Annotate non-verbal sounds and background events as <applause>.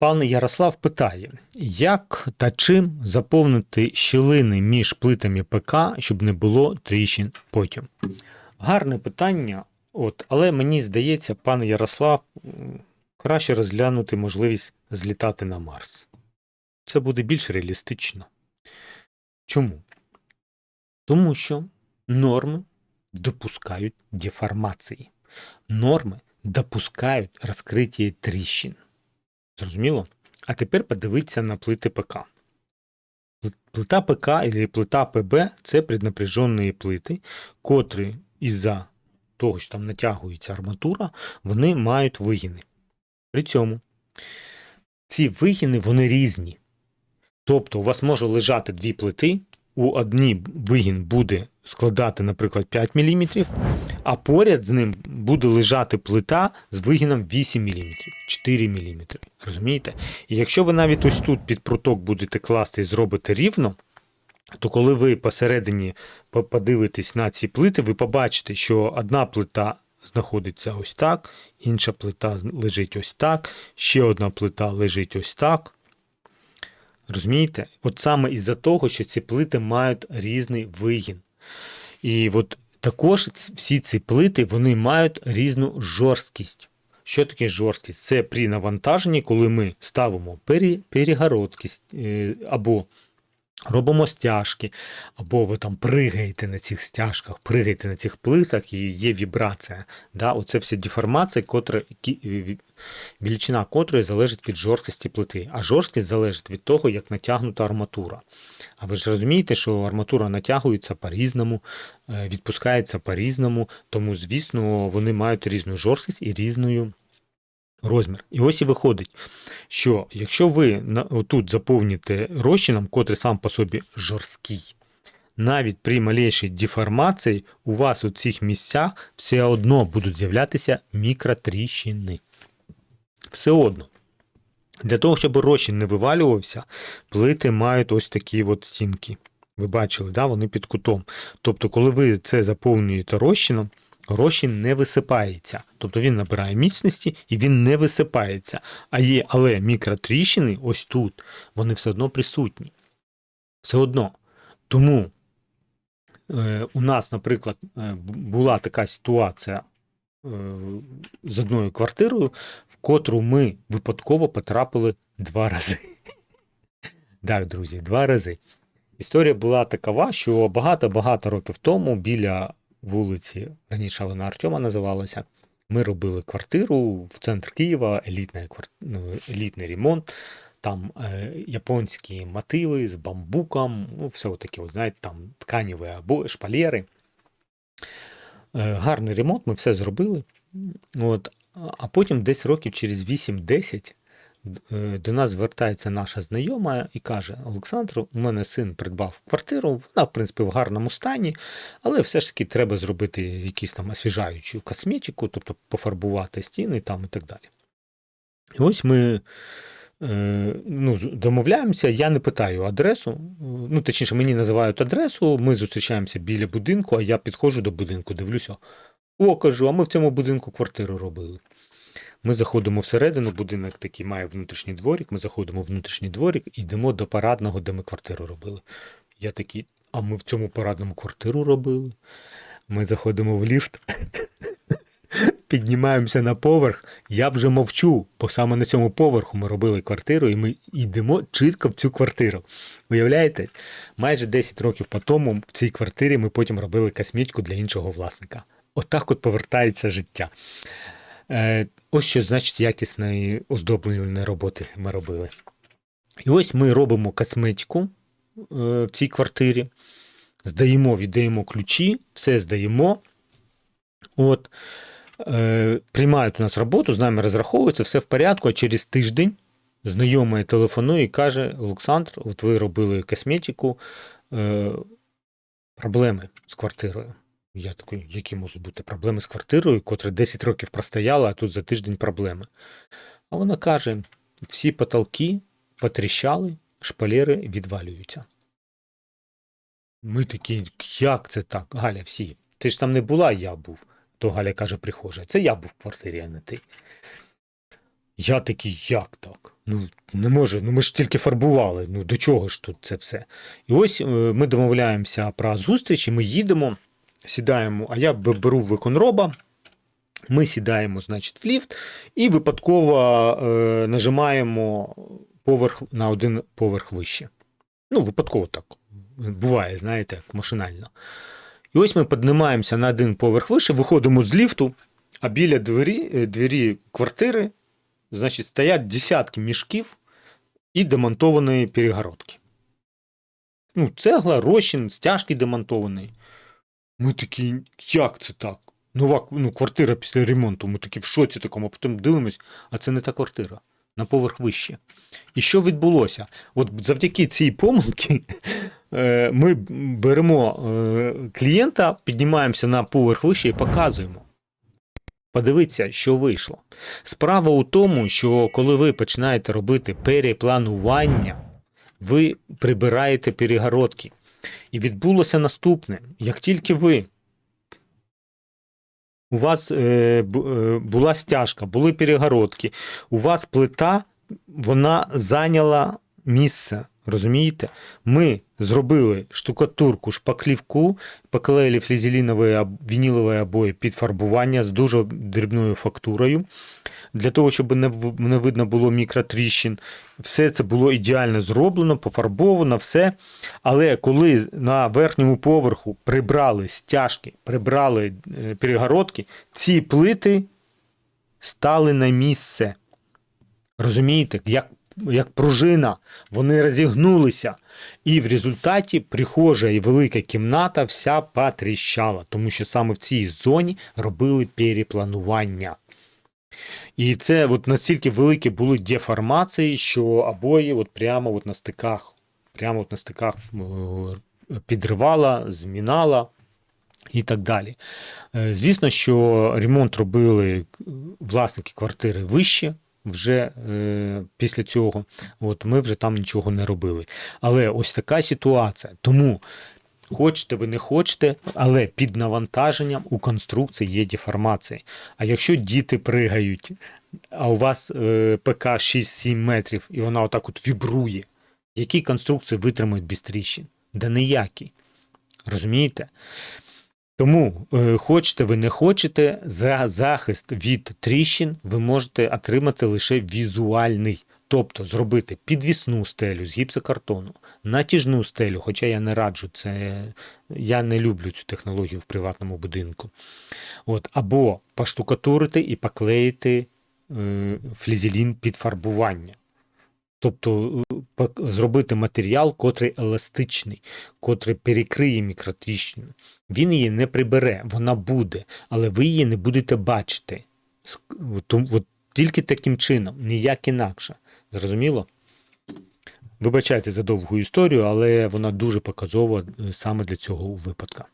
Пан Ярослав питає, як та чим заповнити щілини між плитами ПК, щоб не було тріщин потім? Гарне питання, от, але мені здається, пан Ярослав, краще розглянути можливість злітати на Марс. Це буде більш реалістично. Чому? Тому що норми допускають деформації. Норми допускають розкриття тріщин. Зрозуміло? А тепер подивіться на плити ПК. Плита ПК або плита ПБ це преднапряжені плити, котрі із-за того, що там натягується арматура, вони мають вигини. При цьому ці вигини вони різні. Тобто у вас може лежати дві плити, у одній вигін буде складати, наприклад, 5 мм, а поряд з ним буде лежати плита з вигином 8 мм, 4 мм. Розумієте? І якщо ви навіть ось тут під пруток будете класти і зробите рівно, то коли ви посередині подивитесь на ці плити, ви побачите, що одна плита знаходиться ось так, інша плита лежить ось так, ще одна плита лежить ось так. Розумієте? От саме із-за того, що ці плити мають різний вигін. І от також всі ці плити вони мають різну жорсткість. Що таке жорсткість? Це при навантаженні, коли ми ставимо перегородки е, або робимо стяжки, або ви там пригаєте на цих стяжках, пригаєте на цих плитах і є вібрація. Да? Оце всі деформації, котра, е, величина котрої залежить від жорсткості плити. А жорсткість залежить від того, як натягнута арматура. А ви ж розумієте, що арматура натягується по-різному, е, відпускається по-різному, тому, звісно, вони мають різну жорсткість і різною розмір. І ось і виходить, що якщо ви на- тут заповніте розчином, котрий сам по собі жорсткий, навіть при малейшій деформації у вас у цих місцях все одно будуть з'являтися мікротріщини. Все одно. Для того, щоб розчин не вивалювався, плити мають ось такі от стінки. Ви бачили, да? вони під кутом. Тобто, коли ви це заповнюєте розчином, розчин не висипається. Тобто він набирає міцності і він не висипається. А є, але мікротріщини ось тут, вони все одно присутні. Все одно. Тому е, у нас, наприклад, е, була така ситуація е, з одною квартирою, в котру ми випадково потрапили два рази. <laughs> Так, друзі, два рази. Історія була такова, що багато-багато років тому біля вулиці, раніше вона Артема називалася, ми робили квартиру в центр Києва, елітний, ну, елітний ремонт. Там е, японські мотиви з бамбуком, ну, все таке, знаєте, там тканеві або шпалери. Е, гарний ремонт, ми все зробили. От, а потім десь років через 8-10 е, до нас звертається наша знайома і каже: Олександр, у мене син придбав квартиру, вона, в принципі, в гарному стані, але все ж таки треба зробити якісь там освіжаючу косметику, тобто пофарбувати стіни там і так далі. І ось ми е, ну, домовляємося, я не питаю адресу, ну, точніше, мені називають адресу, ми зустрічаємося біля будинку, а я підходжу до будинку, дивлюся. О, кажу, а ми в цьому будинку квартиру робили. Ми заходимо всередину, будинок такий має внутрішній дворик, ми заходимо в внутрішній дворик і йдемо до парадного, де ми квартиру робили. Я такий, а ми в цьому парадному квартиру робили. Ми заходимо в ліфт, <laughs> піднімаємося на поверх. Я вже мовчу, бо саме на цьому поверху ми робили квартиру, і ми йдемо чітко в цю квартиру. Уявляєте? Майже 10 років по тому в цій квартирі ми потім робили косметику для іншого власника. Отак от повертається життя. Е, ось що значить якісної оздоблювальної роботи ми робили. І ось ми робимо косметику е, в цій квартирі, здаємо, віддаємо ключі, все здаємо. От, е, приймають у нас роботу, з нами розраховуються, все в порядку, а через тиждень знайомий телефонує і каже: Олександр, от ви робили косметику, е, проблеми з квартирою. Я такий, які можуть бути проблеми з квартирою, котра 10 років простояла, а тут за тиждень проблеми. А вона каже: всі потолки потріщали, шпалери відвалюються. Ми такі, як це так? Галя, всі. Ти ж там не була, я був. То Галя каже, прихожа. Це я був в квартирі, а не ти. Я такий, як так? Ну, не може, ну ми ж тільки фарбували. Ну до чого ж тут це все? І ось е, ми домовляємося про зустріч, і ми їдемо, сідаємо, а я беру виконроба. Ми сідаємо, значить, в ліфт і випадково е, нажимаємо поверх на один поверх вище. Ну, випадково так. Буває, знаєте, машинально. І ось ми піднімаємося на один поверх вище, виходимо з ліфту, а біля двері, е, двері квартири, значить, стоять десятки мішків і демонтовані перегородки. Ну, цегла, розчин, стяжки демонтовані. Ми такі, як це так? Нова ну, квартира після ремонту. Ми такі в шоці такому, а потім дивимось, а це не та квартира, на поверх вище. І що відбулося? От завдяки цій помилці <laughs> е, ми беремо е, клієнта, піднімаємося на поверх вище і показуємо. Подивіться, що вийшло. Справа у тому, що коли ви починаєте робити перепланування, ви прибираєте перегородки. І відбулося наступне: як тільки ви у вас е, е, була стяжка, були перегородки, у вас плита, вона зайняла місце. Розумієте? Ми зробили штукатурку, шпаклівку, поклеїли флізелінові вінілові обої під фарбування з дуже дрібною фактурою. Для того, щоб не, не видно було мікротріщин. Все це було ідеально зроблено, пофарбовано, все. Але коли на верхньому поверху прибрали стяжки, прибрали е, перегородки, ці плити стали на місце. Розумієте, як, як пружина, вони розігнулися. І в результаті прихожа і велика кімната вся потріщала, тому що саме в цій зоні робили перепланування. І це от настільки великі були деформації, що обої от прямо от на стиках, прямо от на стиках е, підривала, змінала і так далі. Е, Звісно, що ремонт робили власники квартири вище. Вже е, після цього, от ми вже там нічого не робили. Але ось така ситуація. Тому хочете ви не хочете, але під навантаженням у конструкції є деформація. А якщо діти пригають, а у вас е, ПК 6-7 метрів, і вона отак от вібрує, які конструкції витримають без тріщин? Да ніякі. Розумієте? Тому, е, хочете ви не хочете, за захист від тріщин ви можете отримати лише візуальний. Тобто зробити підвісну стелю з гіпсокартону, натяжну стелю, хоча я не раджу це, я не люблю цю технологію в приватному будинку. От, або поштукатурити і поклеїти е, флізелін під фарбування. Тобто е, зробити матеріал, котрий еластичний, котрий перекриє мікротріщину. Він її не прибере, вона буде, але ви її не будете бачити. От от тільки таким чином, ніяк інакше. Зрозуміло? Вибачайте за довгу історію, але вона дуже показова е, саме для цього випадка.